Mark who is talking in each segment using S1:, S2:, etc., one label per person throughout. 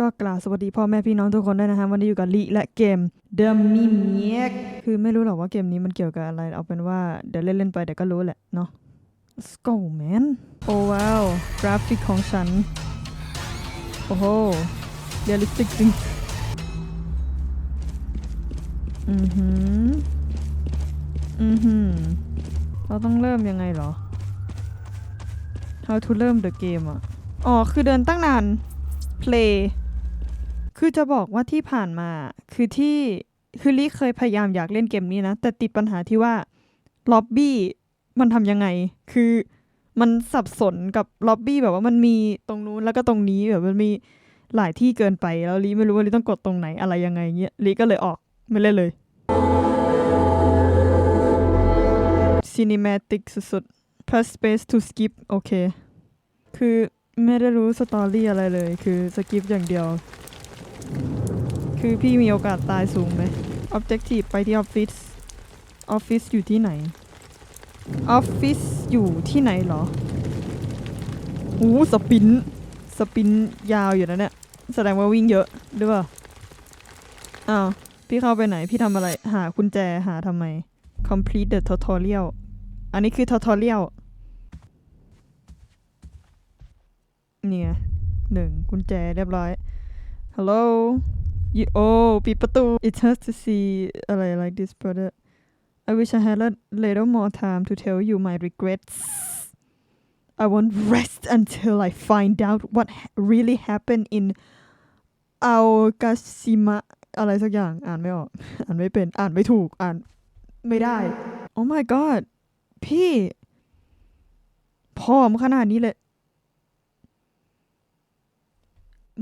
S1: ก็กล่าวสวัสดีพ่อแม่พี่น้องทุกคนด้วยนะคะวันนี้อยู่กับลีและเกม The Mimic คือไม่รู้หรอกว่าเกมนี้มันเกี่ยวกับอะไรเอาเป็นว่าเดี๋ยวเล่นๆไปเดี๋ยวก็รู้แหละเนาะ Let's go man โอ้ว้าวกราฟิกของฉัน โอ้โหเรียลลิสติกจริงอือหืออือหือเราต้องเริ่มยังไงเหรอ How to เริ่ม the game อะอ๋อคือเดินตั้งนาน play คือจะบอกว่าที่ผ่านมาคือที่คือลิเคยพยายามอยากเล่นเกมนี้นะ แต่ติดปัญหาที่ว่าล็อบบี้มันทำยังไง คือมันสับสนกับล็อบบี้แบบว่ามันมีตรงนู้นแล้วก็ตรงนี้แบบมันมีหลายที่เกินไปแล้วลิไม่รู้ว่าลิต้องกดตรงไหนอะไรยังไงเงี้ยลิก็เลยออกไม่เล่นเลย cinematic สุดๆ press space to skip โอเค คือไม่ได้รู้สตอรี่อะไรเลย คือสกิปอย่างเดียว คือพี่มีโอกาสตายสูงไหม objective ไปที่ออฟฟิศ ออฟฟิศอยู่ที่ไหน ออฟฟิศอยู่ที่ไหนเหรออู้สปิน สปินยาวอยู่นะเนี่ย แสดงว่าวิ่งเยอะหรือเปล่า อ้าว พี่เข้าไปไหน พี่ทำอะไร หากุญแจ หาทำไม complete the tutorial อันนี้คือ tutorial เนี่ยหนึ่งกุญแจเรียบร้อย hello you oh ปิดประตู it hurts to see อะไร like this brother I wish I had a little more time to tell you my regrets I won't rest until I find out what really happened in Aokashima อะไรสักอย่างอ่านไม่ออก อ่านไม่เป็นอ่านไม่ถูกอ่านไม่ได้ Oh my god พี่ผอมขนาดนี้เลย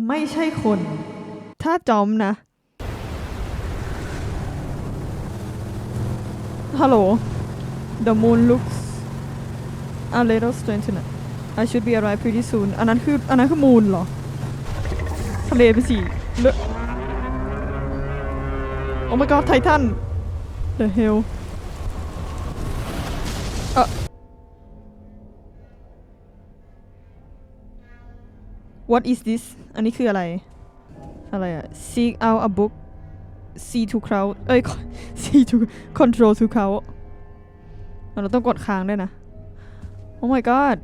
S1: ไม่ใช่คน ถ้าจอมนะ ฮัลโหล The moon looks a little strange tonight I should be arrived pretty soon อันนั้นคือ อันนั้นคือมูนเหรอ ทะเลเป็นสีเลือ Oh my god ไททัน The hell What is this อันนี้คืออะไร อะไรอะ Seek out a book See to crowd เอ้ย See to control to crowd เราต้องกดค้างด้วยนะ Oh my god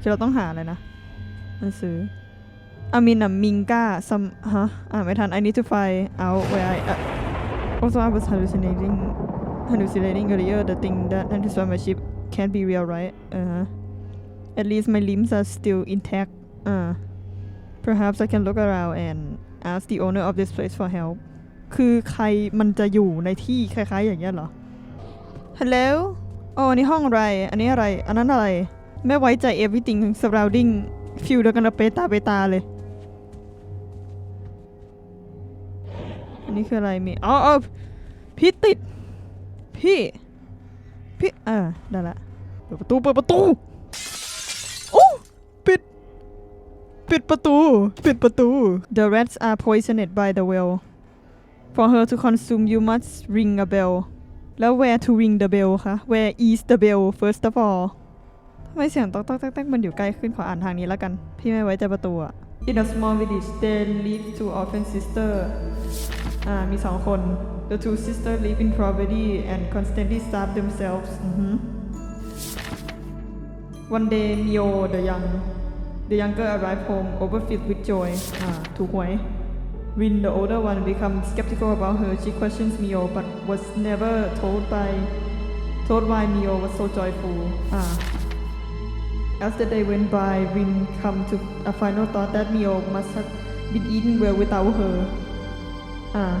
S1: คือเราต้องหาอะไรนะหนังสืออามินอะมิงกาซัมฮะ อ่านไม่ทัน I need to find out where I uh, also I was hallucinating hallucinating earlier the thing that anticipate my ship can't be real right uh huh at least my limbs are still intact uh perhaps I can look around and ask the owner of this place for help คือใครมันจะอยู่ในที่คล้ายๆอย่างเงี้ยเหรอ Hello อ๋ออันนี้ห้องอะไร อันนี้อะไร อันนั้นอะไร ไม่ไว้ใจ everything surrounding ฟิลเดียวกันเปตาเปตาเลย อันนี้คืออะไรมี อ๋ออ๋อพี่ติด พี่ พี่ อ่าได้ละ เปิดประตู เปิดประตู ปิดประตู ปิดประตู The rats are poisoned by the well For her to consume you must ring a bell แล้ว where to ring the bell คะ Where is the bell first of all ทำไมเสียงต๊อกต๊อกแต๊กต๊กมันอยู่ใกล้ขึ้นขออ่านทางนี้แล้วกัน พี่ไม่ไว้ใจประตูอะ In a small village they live two orphan sister อ่า มีสองคน The two sisters live in poverty and constantly starve themselves One day Mio the young the younger arrived home overfilled with joy อ่า ถูกหวย When the older one becomes skeptical about her, she questions Mio but was never told by told why Mio was so joyful. Ah. As the day went by, Rin come to a final thought that Mio must have been eaten well without her. Ah.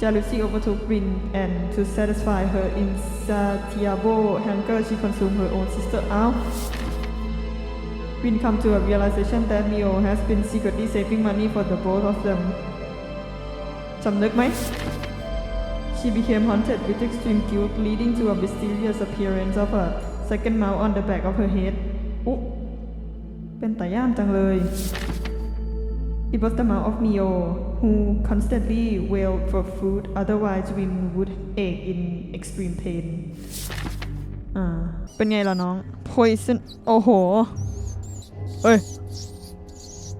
S1: Jealousy overtook Rin, and to satisfy her insatiable hunger, she consumed her own sister. Ow. Rin come to a realization that Mio has been secretly saving money for the both of them. สำนึกไหม She became haunted with extreme guilt, leading to a mysterious appearance of a second mouth on the back of her head. อุ๊เป็นตาย่ามจังเลย It was the mouth of Mio, who constantly wailed for food, otherwise Rin would ache in extreme pain. อ่า เป็นไงล่ะน้อง Poison โอ้โห เฮ้ย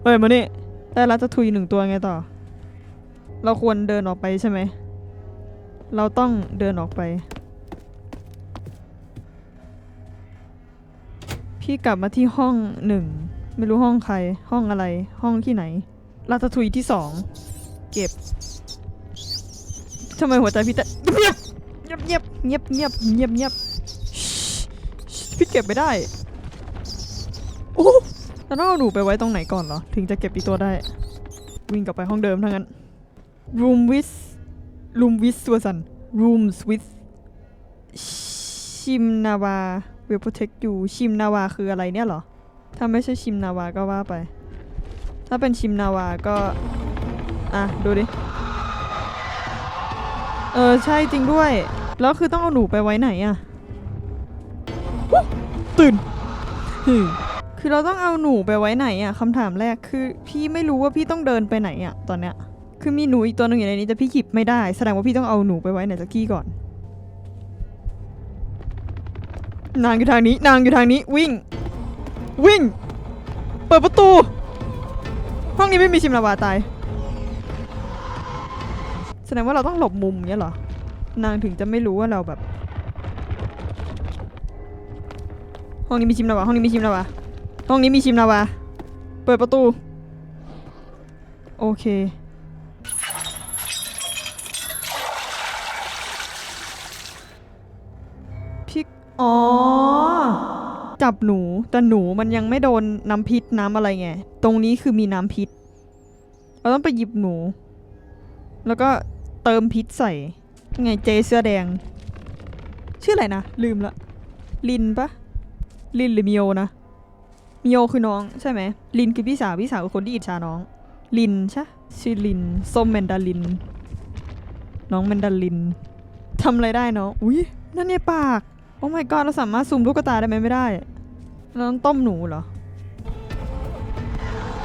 S1: เฮ้ยมานี่ได้รัตทุยหนึ่งตัวไงต่อ เราควรเดินออกไปใช่ไหม เราต้องเดินออกไป พี่กลับมาที่ห้องหนึ่ง ไม่รู้ห้องใคร ห้องอะไร ห้องที่ไหน รัตทุยที่สอง เก็บทำไมหัวใจพี่แต่เงียบเงียบเงียบเงียบเงียบเงียบเงียบพี่เก็บไม่ได้ โอ้ แล้วต้องเอาหนูไปไว้ตรงไหนก่อนเหรอ ถึงจะเก็บอีตัวได้ วิ่งกลับไปห้องเดิมทั้งนั้น room with room with ตัวสัน rooms with ชิมนาวา will protect you ชิมนาวาคืออะไรเนี่ยเหรอ ถ้าไม่ใช่ชิมนาวาก็ว่าไป ถ้าเป็นชิมนาวาก็ อะ ดูดิ เออ ใช่จริงด้วย แล้วคือต้องเอาหนูไปไว้ไหนอะฮู้ตื่น คือเราต้องเอาหนูไปไว้ไหนอะคำถามแรกคือพี่ไม่รู้ว่าพี่ต้องเดินไปไหนอะตอนเนี้ยคือมีหนูอีกตัวหนึ่งอยู่ในนี้แต่พี่หยิบไม่ได้ แสดงว่าพี่ต้องเอาหนูไปไว้ไหนสักที่ก่อน นางอยู่ทางนี้นางอยู่ทางนี้วิ่ง วิ่ง เปิดประตู ห้องนี้ไม่มีชิมลาวาตายแสดงว่าเราต้องหลบมุมเงี้ยเหรอนางถึงจะไม่รู้ว่าเราแบบ ห้องนี้มีชิมลาวาห้องนี้มีชิมลาวา ห้องนี้มีชิมลาวา เปิดประตู โอเคพี่อ๋อ จับหนู แต่หนูมันยังไม่โดนน้ำพิษน้ำอะไรไง ตรงนี้คือมีน้ำพิษ เราต้องไปหยิบหนู แล้วก็เติมพิษใส่ ไงเจเสื้อแดง ชื่ออะไรนะ ลืมละ ลินปะลินหรือมิโอนะ มิโอคือน้องใช่ไหมลินคือพี่สาวพี่สาวคือคนที่อิจฉาน้อง ลินใช่ชื่อลินส้มแมนดาลิน น้องแมนดาลินทำอะไรได้เนาะอุ้ยนั่นเนี่ยปากโอ้ my god เราสามารถซูมลูกตาได้ไหมไม่ได้เราต้องต้มหนูเหรอ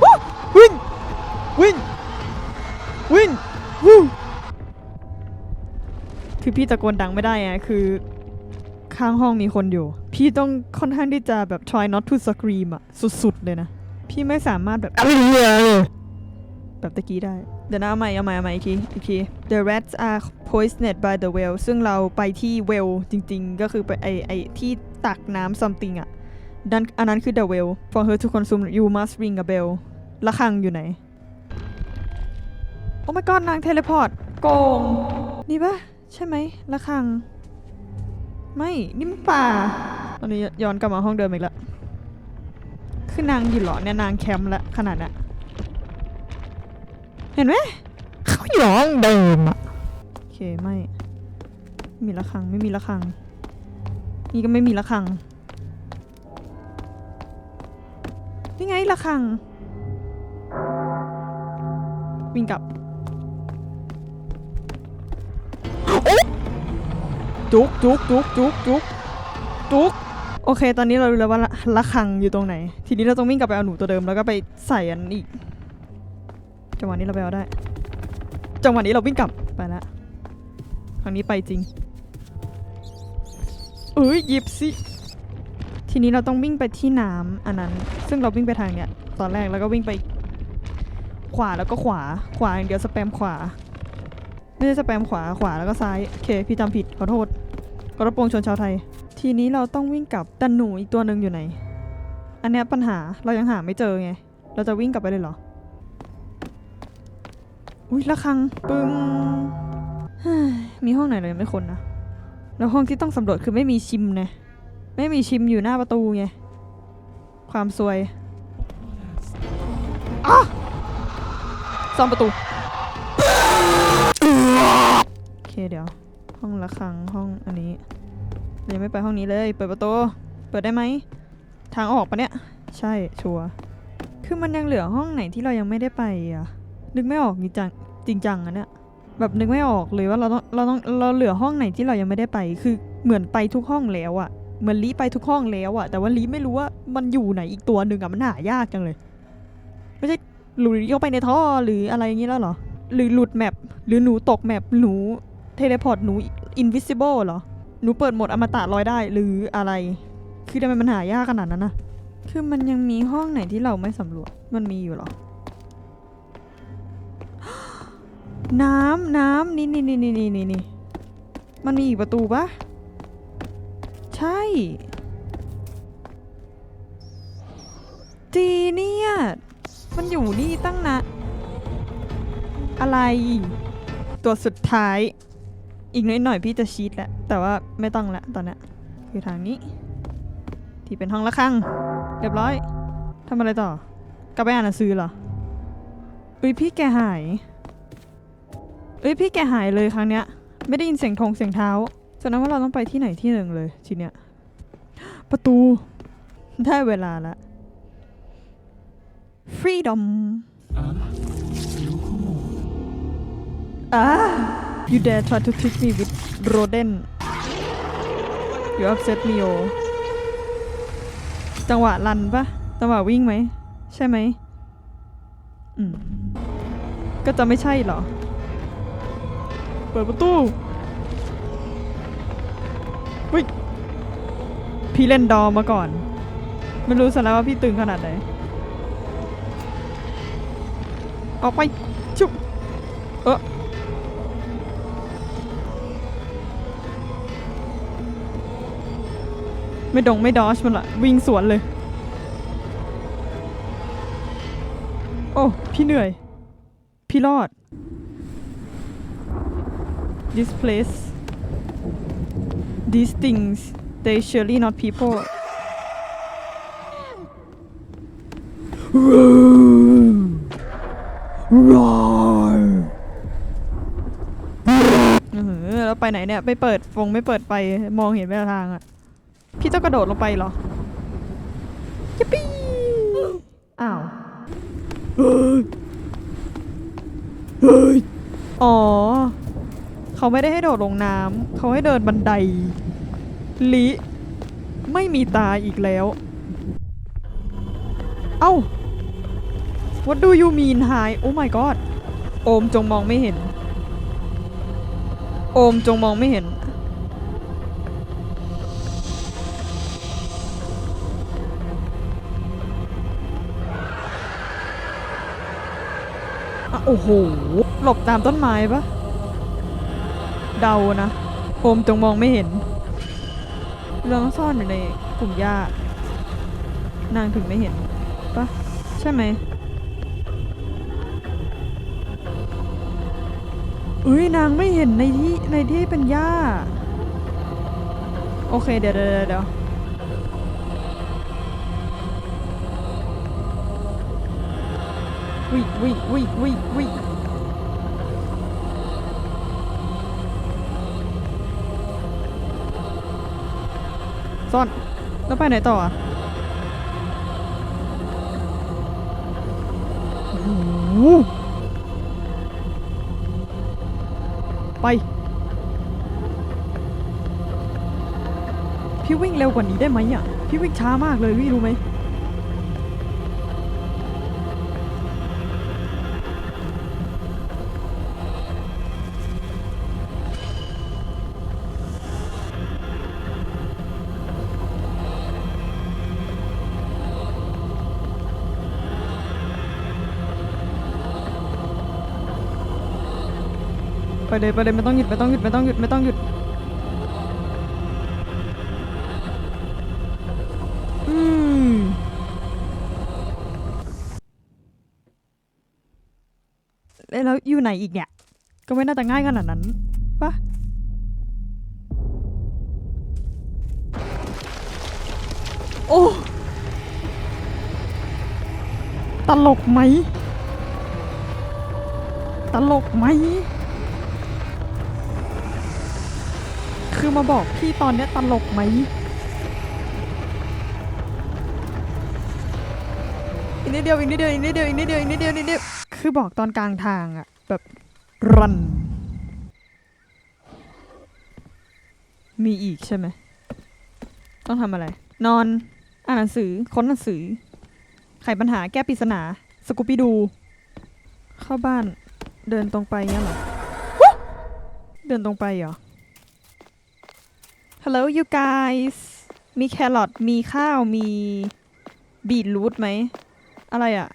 S1: วู้วิ่งวิ่งวิ่งวู้คือพี่ตะโกนดังไม่ได้ไงคือ ข้างห้องมีคนอยู่ พี่ต้องค่อนข้างที่จะแบบ try not to scream อะสุดๆเลยนะ พี่ไม่สามารถแบบแบบตะกี้ได้ เดี๋ยวนะเอาใหม่เอาใหม่เอาใหม่อีกทีอีกที The rats are poisoned by the well ซึ่งเราไปที่ well จริงๆ ก็คือไปไอไอที่ตักน้ำ something อะนั่นอันนั้นคือ the well for her to consume you must ring a bell ระฆังอยู่ไหน โอ้ my god นางเทเลพอร์ตโกง นี่ปะใช่ไหมระฆัง ไม่นี่มันป่า ตอนนี้ย้อนกลับมาห้องเดิมอีกแล้วคือนางอยู่หรอเนี่ยนางแคมป์ละขนาดนี้เห็นไหม
S2: เขาอยู่ห้องเดิมอะ
S1: โอเคไม่ไม่มีระฆังไม่มีระฆัง นี่ก็ไม่มีระฆังนี่ไงระฆังวิ่งกลับ จุกจุกจุกจุกจุกจุกโอเค ตอนนี้เรารู้แล้วว่าระระฆังอยู่ตรงไหน ทีนี้เราต้องวิ่งกลับไปเอาหนูตัวเดิมแล้วก็ไปใส่อันนั้นอีก จังหวะนี้เราไปเอาได้ จังหวะนี้เราวิ่งกลับไปแล้วครั้งนี้ไปจริง เอ้ยหยิบสิ ทีนี้เราต้องวิ่งไปที่น้ำอันนั้น ซึ่งเราวิ่งไปทางเนี้ย ตอนแรกแล้วก็วิ่งไป ขวาแล้วก็ขวา ขวาอย่างเดียวสแปมขวา ไม่ใช่สแปมขวา ขวาแล้วก็ซ้าย โอเค พี่จำผิดขอโทษ ขอรบปวงชนชาวไทย ทีนี้เราต้องวิ่งกลับแต่หนูอีกตัวหนึ่งอยู่ไหน อันเนี้ยปัญหาเรายังหาไม่เจอไง เราจะวิ่งกลับไปเลยเหรอ อุ้ยระฆังปึ้งเฮ้ยมีห้องไหนเลยไม่คนนะ แล้วห้องที่ต้องสำรวจคือไม่มีชิมไงไม่มีชิมอยู่หน้าประตูไง ความซวยอะซ่อมประตู โอเคเดี๋ยว ห้องระฆังห้องอันนี้ยังไม่ไปห้องนี้เลย เปิดประตู เปิดได้ไหม ทางออกปะเนี่ย ใช่ ชัวร์ คือมันยังเหลือห้องไหนที่เรายังไม่ได้ไปอะ นึกไม่ออกจริงจังจริงจังอะเนี่ย แบบนึกไม่ออกเลยว่าเราต้อง เราต้อง เราเหลือห้องไหนที่เรายังไม่ได้ไป คือเหมือนไปทุกห้องแล้วอะ เหมือนลีไปทุกห้องแล้วอะ แต่ว่าลีไม่รู้ว่ามันอยู่ไหนอีกตัวหนึ่งอะ มันหายากจังเลย ไม่ใช่หลุดเข้าไปในท่อหรืออะไรอย่างงี้แล้วเหรอ หรือหลุดแมปหรือหนูตกแมปหนู เทเลพอร์ตหนูอินวิซิเบิลเหรอ หนูเปิดโหมดอมตะลอยได้หรืออะไร คือทำไมมันหายากขนาดนั้นนะคือมันยังมีห้องไหนที่เราไม่สำรวจ มันมีอยู่หรอ น้ำน้ำนี่นี่นี่นี่นี่นี่นี่มันมีอีกประตูปะใช่ จีเนี่ยมันอยู่นี่ตั้งนะ อะไร ตัวสุดท้าย อีกนิดหน่อยพี่จะชีตแหละแต่ว่าไม่ต้องละตอนเนี้ยคือทางนี้ ที่เป็นห้องละครังเรียบร้อยทำอะไรต่อกลับไปอ่านหนังสือเหรอเอ้ยพี่แกหายเอ้ยพี่แกหายเลยครั้งเนี้ย ไม่ได้ยินเสียงทงเสียงเท้าแสดงว่าเราต้องไปที่ไหนที่หนึ่งเลยทีเนี้ยประตูได้เวลาละ freedom อ่า you dare try to trick me with Roden you upset me oh จังหวะรันปะจังหวะวิ่งไหม ใช่ไหมอืม ก็จะไม่ใช่เหรอ เปิดประตูวิ่งพี่เล่นดอมาก่อน ไม่รู้ซะแล้วว่าพี่ตึงขนาดไหน ออกไป ไม่ดงไม่ดอชมันละวิ่งสวนเลย โอ้ พี่เหนื่อย พี่รอด this place these things they surely not people เออแล้วไปไหนเนี่ย ไปเปิดฟงไม่เปิดไปมองเห็นไม่ทางอะ พี่ต้องกระโดดลงไปเหรอยิปปี้อ้าวอ๋อ เขาไม่ได้ให้โดดลงน้ำเขาให้เดินบันไดลิไม่มีตาอีกแล้ว เอ้า What do you mean hi Oh my god โอมจงมองไม่เห็น โอมจงมองไม่เห็น โอ้โห หลบตามต้นไม้ปะเดานะโอมจงมองไม่เห็น เราต้องซ่อนอยู่ในกลุ่มหญ้านางถึงไม่เห็นปะใช่ไหมเอ้ยนางไม่เห็นในที่ในที่เป็นหญ้า โอเคเดี๋ยวเดี๋ยวเดี๋ยว ววิวิวิวิวิซ่อนแล้วไปไหนต่ออะไป พี่วิ่งเร็วกว่านี้ได้ไหมอะ พี่วิ่งช้ามากเลยพี่รู้ไหม เลยไปเลยไม่ต้องหยุดไม่ต้องหยุดไม่ต้องหยุดไม่ต้องหยุดอืมแล้วอยู่ไหนอีกเนี่ย ก็ไม่น่าจะง่ายขนาดนั้นปะโอ้ตลกไหม ตลกไหม คือมาบอกพี่ตอนเนี้ยตลกไหมอีกนิดเดียวอีกนิดเดียวอีกนิดเดียวอีกนิดเดียวอีกนิดเดียวอีกนิดเดียวคือบอกตอนกลางทางอะแบบรัน มีอีกใช่ไหมต้องทำอะไร นอน อ่านหนังสือค้นหนังสือ ไขปัญหาแก้ปริศนา สกูปปี้ดู เข้าบ้านเดินตรงไปเงี้ยเหรอ เดินตรงไปเหรอ Hello you guys มีแครอทมีข้าวมีบีทรูทไหม อะไรอะ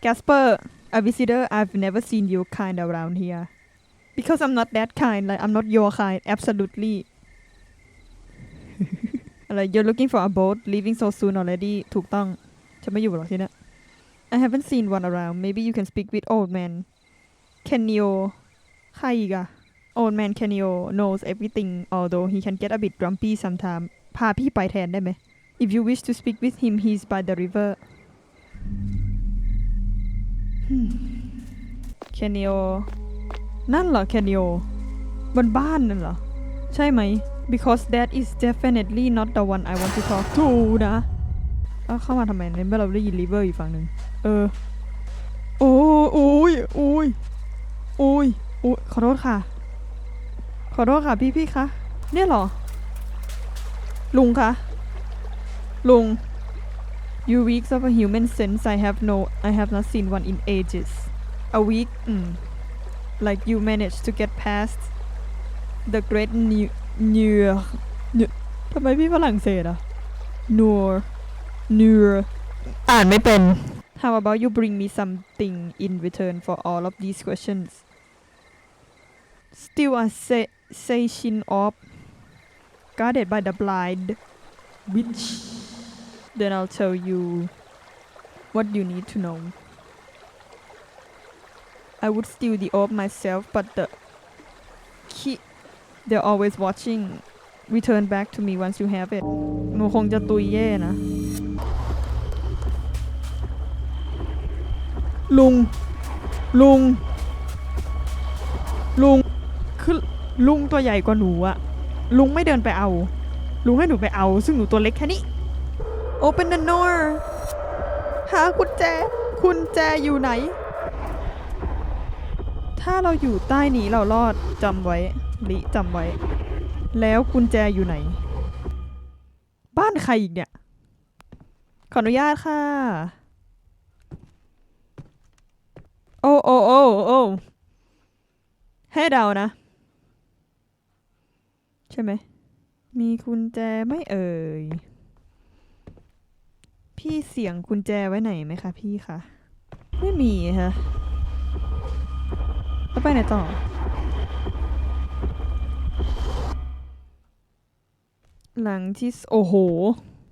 S1: แกสเปอร์ a visitor I've never seen you kind around here because I'm not that kind like I'm not your kind absolutely อะไร you're looking for a boat leaving so soon already ถูกต้องจะไม่อยู่หรอกที่นี้ย I haven't seen one around maybe you can speak with old man Kenyo ใครอีกอะ old man Kenyo knows everything although he can get a bit grumpy sometimes พาพี่ไปแทนได้ไหม if you wish to speak with him he's by the river Kenyo นั่นเหรอ Kenyo บนบ้านนั่นเหรอ ใช่ไหม because that is definitely not the one I want to talk to นะเข้ามาทำไมในเมื่อเราได้ยิน river อยู่ฝั่งหนึ่งเออโอ้โอ้ยโอ้ยโอ้ยโอ้ยขอโทษค่ะ ขอโทษค่ะพี่พี่คะเนี่ยหรอ ลุงคะ ลุง You weeks of a human sense I have no I have not seen one in ages a week อืม like you managed to get past the great new new ทำไมพี่ฝรั่งเศสอะ Nur Nur
S2: อ่านไม่เป็น
S1: How about you bring me something in return for all of these questions? Still a say, station of guarded by the blind witch. Then I'll tell you what you need to know. I would steal the orb myself, but the key they're always watching. Return back to me once you have it. หนูคงจะตุยแย่นะ ลุง ลุง ลุง คือลุงตัวใหญ่กว่าหนูอะลุงไม่เดินไปเอา ลุงให้หนูไปเอา ซึ่งหนูตัวเล็กแค่นี้ Open the door หากุญแจ กุญแจอยู่ไหน ถ้าเราอยู่ใต้นี้เรารอดจำไว้ลิจำไว้ แล้วกุญแจอยู่ไหน บ้านใครอีกเนี่ย ขออนุญาตค่ะ โอ้โอ้โอ้โอ้ให้เดานะ ใช่ไหม มีกุญแจไม่เอ่ย พี่เสียงกุญแจไว้ไหนไหมคะพี่คะ ไม่มีฮะ แล้วไปไหนต่อ หลังที่โอ้โห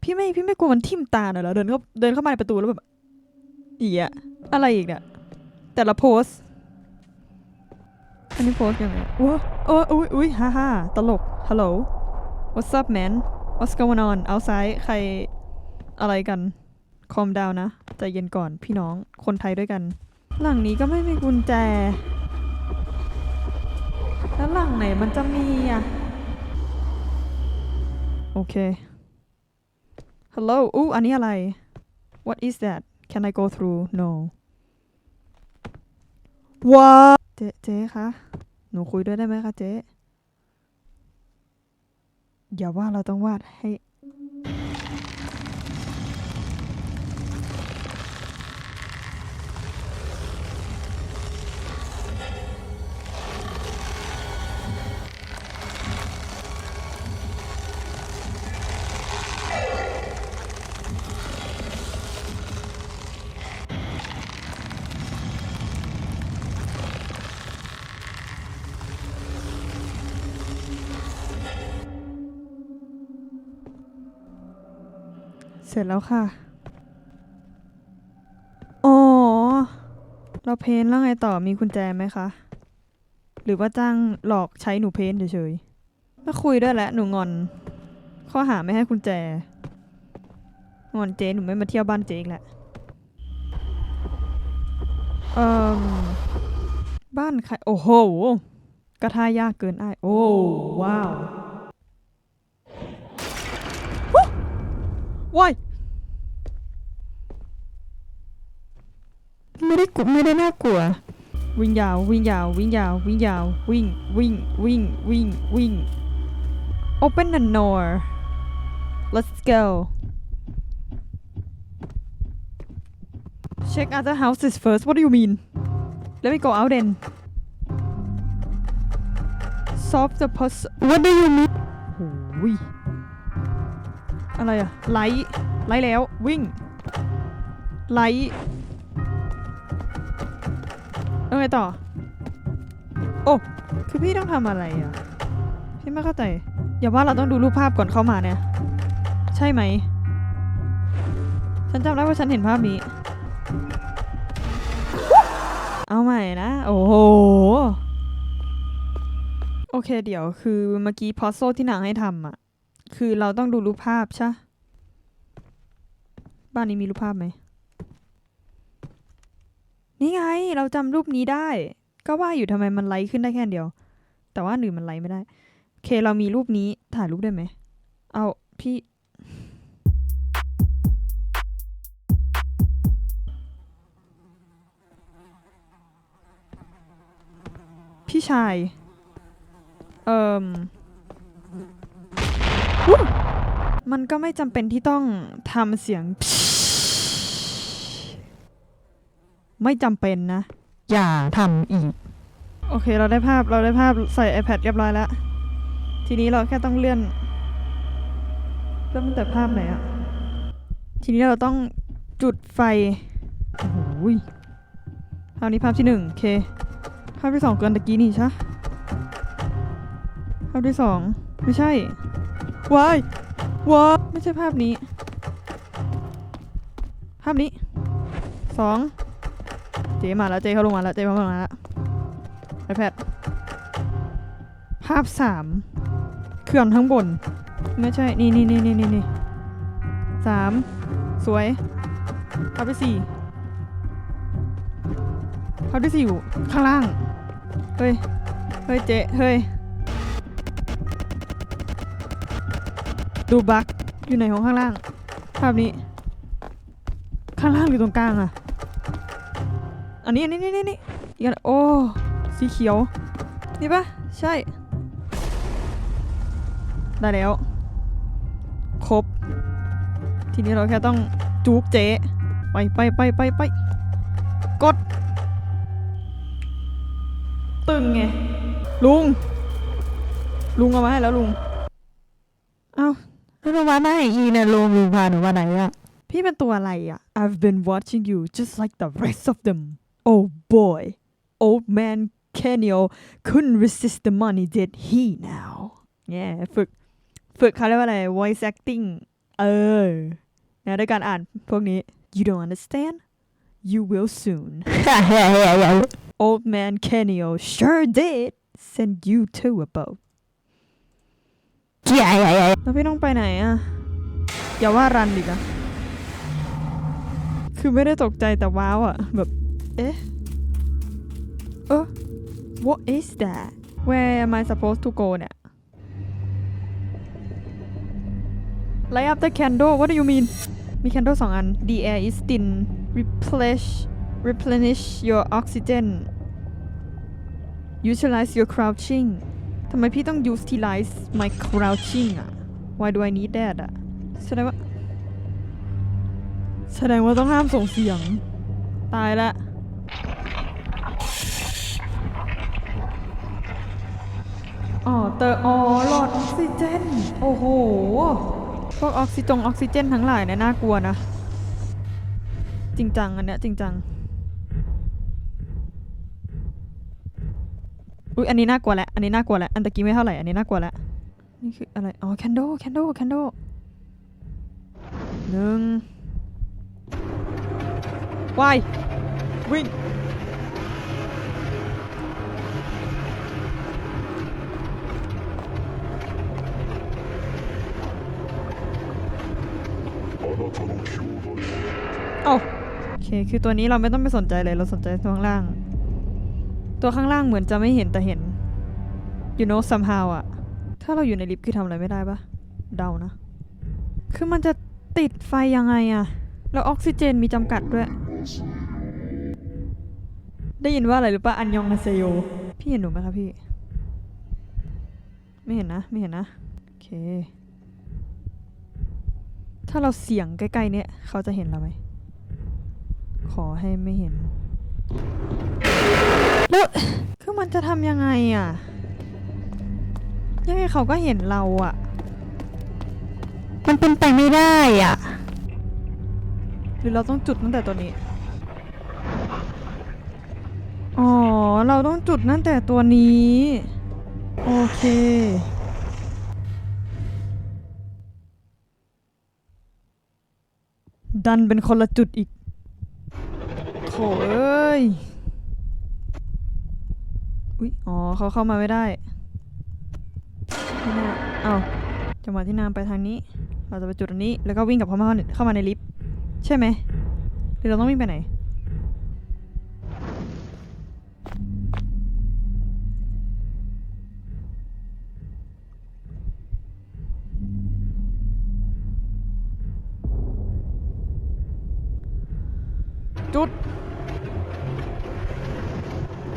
S1: พี่ไม่พี่ไม่กลัวมันทิ่มตาหน่อยเหรอเดินเข้าเดินเข้ามาในประตูแล้วแบบอีอะอะไรอีกเนี่ยแต่ละโพสต์ นนี้โพสยังไงว้าโอ้อุ้ยอุ้ยฮ่าฮ่าตลก ฮัลโหล what's up man what's going on outside ใครอะไรกันคอมดาวนะ ใจเย็นก่อนพี่น้องคนไทยด้วยกัน หลังนี้ก็ไม่มีกุญแจ แล้วหลังไหนมันจะมีอะ โอเค hello อู้อันนี้อะไร what is that can I go through no ว้าเจ๊เจ๊คะ หนูคุยด้วยได้ไหมคะเจ๊ อย่าว่าเราต้องวาดให้ เสร็จแล้วค่ะ อ๋อ เราเพ้นแล้วไงต่อมีกุญแจไหมคะ หรือว่าจ้างหลอกใช้หนูเพ้นเฉยๆม่คุยด้วยแหละหนูงอน ข้อหาไม่ให้กุญแจ งอนเจ๊หนูไม่มาเที่ยวบ้านเจ๊อีกแหละเอ่อบ้านใคร โอ้โห กระทายากเกินอ้ายโอ้ ว้าวว้าย
S2: ไม่ได้กุไม่ได้น่ากลัว
S1: วิ่งยาววิ่งยาววิ่งยาววิ่งยาววิ่งวิ่งวิ่งวิ่งวิ่ง open the door let's go check other houses first what do you mean let me go out then solve the puzzle
S2: What do you mean
S1: โอ้ยอะไรอะไลท์ไลท์แล้ววิ่งไลท์ แล้วไงต่อ โอ้ คือพี่ต้องทำอะไรอะ พี่ไม่เข้าใจ อย่าว่าเราต้องดูรูปภาพก่อนเข้ามาเนี่ย ใช่ไหม ฉันจำได้ว่าฉันเห็นภาพนี้ เอาใหม่นะ โอ้โห โอเคเดี๋ยวคือเมื่อกี้พอโซที่นางให้ทำอะ คือเราต้องดูรูปภาพใช่ บ้านนี้มีรูปภาพไหม นี่ไง เราจำรูปนี้ได้ ก็ว่าอยู่ทำไมมันไลค์ขึ้นได้แค่เดียว แต่ว่าอันอื่นมันไลค์ไม่ได้โอเคเรามีรูปนี้ถ่ายรูปได้ไหม เอาพี่ พี่ชาย เอ่มมันก็ไม่จำเป็นที่ต้องทำเสียง ไม่จำเป็นนะ
S2: อย่าทำอีก
S1: โอเค เราได้ภาพเราได้ภาพใส่ iPad เรียบร้อยแล้ว ทีนี้เราแค่ต้องเลื่อนเริ่มตั้งแต่ภาพไหนอะทีนี้เราต้องจุดไฟโอ้โหยภาพนี้ภาพที่หนึ่งโอเค ภาพที่สองเกินตะกี้นี่ใช่ปะภาพที่สองไม่ใช่วายวายไม่ใช่ภาพนี้ ภาพนี้สอง เจมาแล้วเจเขาลงมาแล้วเจเขาลงมาแล้ว iPad ภาพสามเครื่องทั้งบน ไม่ใช่ นี่นี่นี่นี่นี่นี่สามสวยภาพที่สี่ภาพที่สี่อยู่ข้างล่าง เฮ้ย เฮ้ยเจ๊เฮ้ย ดูบักอยู่ในของข้างล่าง ภาพนี้ ข้างล่างหรือตรงกลางอะ นนี้อันนี้นี่นี่นี่อีกอันโอ้สีเขียว นี่ปะใช่ ได้แล้ว ครบ ทีนี้เราแค่ต้องจูบเจ๊ไปไปไปไปไปกด ตึงไง ลุง ลุงเอามาให้แล้วลุง เอ้า
S2: แล้วหนูมาไหนอีเนี่ยลุงลุงพาหนูมาไหนอะ
S1: พี่เป็นตัวอะไรอะ I've been watching you just like the rest of them Oh boy Old man Kenyo couldn't resist the money did he now yeah ฝึกฝึกเขาเรียกว่าอะไร voice acting เออนะด้วยการอ่านพวกนี้ you don't understand you will soon Old man Kenyo sure did send you to a boat แล้วพี่ต้องไปไหนอะอย่าว่ารันดินะคือไม่ได้ตกใจแต่ว้าวอะแบบ เอ๊ะเออ what is that where am I supposed to go เนี่ย light up the candle what do you mean มี candle สองอัน the air is thin replenish replenish your oxygen utilize your crouching ทำไมพี่ต้อง utilize my crouching อะ why do I need that อะแสดงว่า แสดงว่าต้องห้ามส่งเสียง ตายละ อ๋อเตออ๋อหลอดออกซิเจน โอ้โห พวกออกซิจงออกซิเจนทั้งหลายเนี่ยน่ากลัวนะ จริงจังอันเนี้ยจริงจัง อุ๊ยอันนี้น่ากลัวแหละ อันนี้น่ากลัวแหละ อันตะกี้ไม่เท่าไหร่ อันนี้น่ากลัวแหละนี่คืออะไร อ๋อ แคนโดแคนโดแคนโดหนึ่งวายวิ่ง โอ้โอเค คือตัวนี้เราไม่ต้องไปสนใจเลย เราสนใจตัวข้างล่าง ตัวข้างล่างเหมือนจะไม่เห็นแต่เห็น you know somehow อะถ้าเราอยู่ในลิฟต์คือทำอะไรไม่ได้ปะเดานะ คือมันจะติดไฟยังไงอะแล้วออกซิเจนมีจำกัดด้วย ได้ยินว่าอะไรหรือปะอันยองฮาเซโย พี่เห็นหนูไหมคะพี่ ไม่เห็นนะ ไม่เห็นนะ โอเค ถ้าเราเสียงใกล้ๆเนี่ย เขาจะเห็นเราไหม ขอให้ไม่เห็น แล้วคือมันจะทำยังไงอะ ยังไงเขาก็เห็นเราอะ
S2: มันเป็นไปไม่ได้อะ
S1: หรือเราต้องจุดตั้งแต่ตัวนี้ อ๋อ เราต้องจุดนั่นแต่ตัวนี้ โอเค ดันเป็นคนละจุดอีกโถเอ้ยอุ๊ยอ๋อเขาเข้ามาไม่ได้ที่หน้าเอ้าจังหวะที่นามไปทางนี้ เราจะไปจุดนนี้ แล้วก็วิ่งกลับเข้ามาเข้ามาในลิฟต์ใช่ไหมหรือเราต้องวิ่งไปไหน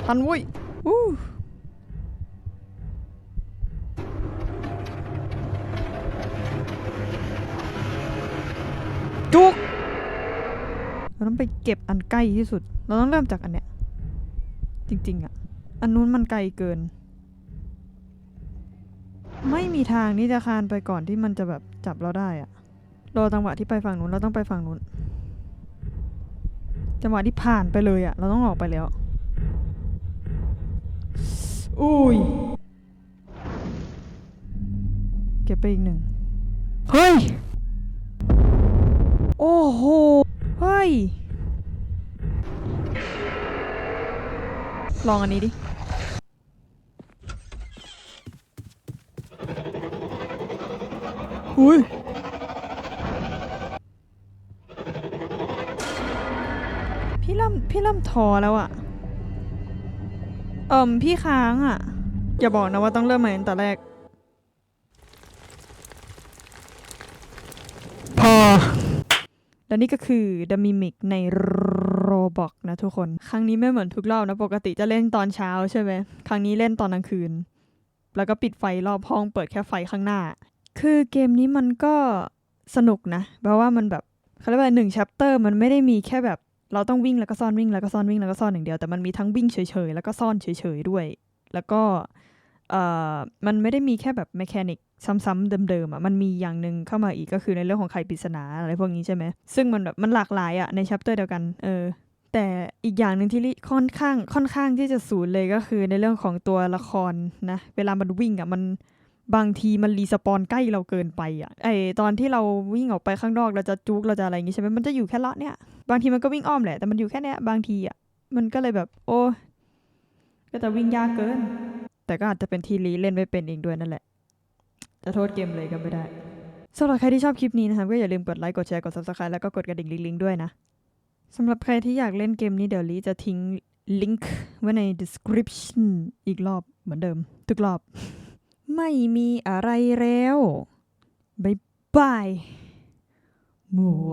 S1: ทันเวุ้ยอู้จุกเราต้องไปเก็บอันใกล้ที่สุด เราต้องเริ่มจากอันเนี้ย จริง ๆอะอันนู้นมันไกลเกิน ไม่มีทางที่จะคานไปก่อนที่มันจะแบบจับเราได้อะรอจังหวะที่ไปฝั่งนู้นเราต้องไปฝั่งนู้น จังหวะที่ผ่านไปเลยอะเราต้องออกไปแล้ว อุ้ย เก็บไปอีกหนึ่ง เฮ้ย โอ้โห เฮ้ย ลองอันนี้ดิ อุ้ยพี่เริ่มพี่เริ่มทอแล้วอะ เอิมพี่ค้างอะอย่าบอกนะว่าต้องเริ่มใหม่ตั้งแต่แรก
S2: พอ
S1: และนี่ก็คือ The Mimic ใน Roblox นะทุกคน ครั้งนี้ไม่เหมือนทุกรอบนะ ปกติจะเล่นตอนเช้าใช่ไหม ครั้งนี้เล่นตอนกลางคืน แล้วก็ปิดไฟรอบห้องเปิดแค่ไฟข้างหน้า คือเกมนี้มันก็สนุกนะ เพราะว่ามันแบบเขาเรียกว่าหนึ่งแชปเตอร์มันไม่ได้มีแค่แบบ เราต้องวิ่งแล้วก็ซ่อนวิ่งแล้วก็ซ่อนวิ่งแล้วก็ซ่อนอย่างเดียวแต่มันมีทั้งวิ่งเฉยๆแล้วก็ซ่อนเฉยๆด้วย แล้วก็เอ่อมันไม่ได้มีแค่แบบแมคานิกซ้ำๆเดิมๆอะมันมีอย่างหนึ่งเข้ามาอีกก็คือในเรื่องของไขปริศนาอะไรพวกนี้ใช่ไหมซึ่งมันแบบมันหลากหลายอะในชัปเตอร์เดียวกันเออแต่อีกอย่างหนึ่งที่ลิค่อนข้างค่อนข้างที่จะศูนย์เลยก็คือในเรื่องของตัวละครนะเวลามันวิ่งอะมัน บางทีมันรีสปอนใกล้เราเกินไปอะไอตอนที่เราวิ่งออกไปข้างนอกเราจะจุกเราจะอะไรอย่างงี้ใช่ไหมมันจะอยู่แค่เลาะเนี่ยบางทีมันก็วิ่งอ้อมแหละแต่มันอยู่แค่เนี้ยบางทีอะมันก็เลยแบบ โอ้ก็จะวิ่งยากเกิน แต่ก็อาจจะเป็นที่ลีเล่นไม่เป็นเองด้วยนั่นแหละจะโทษเกมเลยก็ไม่ได้สำหรับใครที่ชอบคลิปนี้นะครับก็อย่าลืมกดไลค์กดแชร์กด subscribe แล้วก็กดกระดิ่งลิงก์ด้วยนะสำหรับใครที่อยากเล่นเกมนี้เดี๋ยวลีจะทิ้งลิงก์ไว้ใน description อีกรอบเหมือนเดิม ทุกรอบ ไม่มีอะไรแล้วบายบายมัว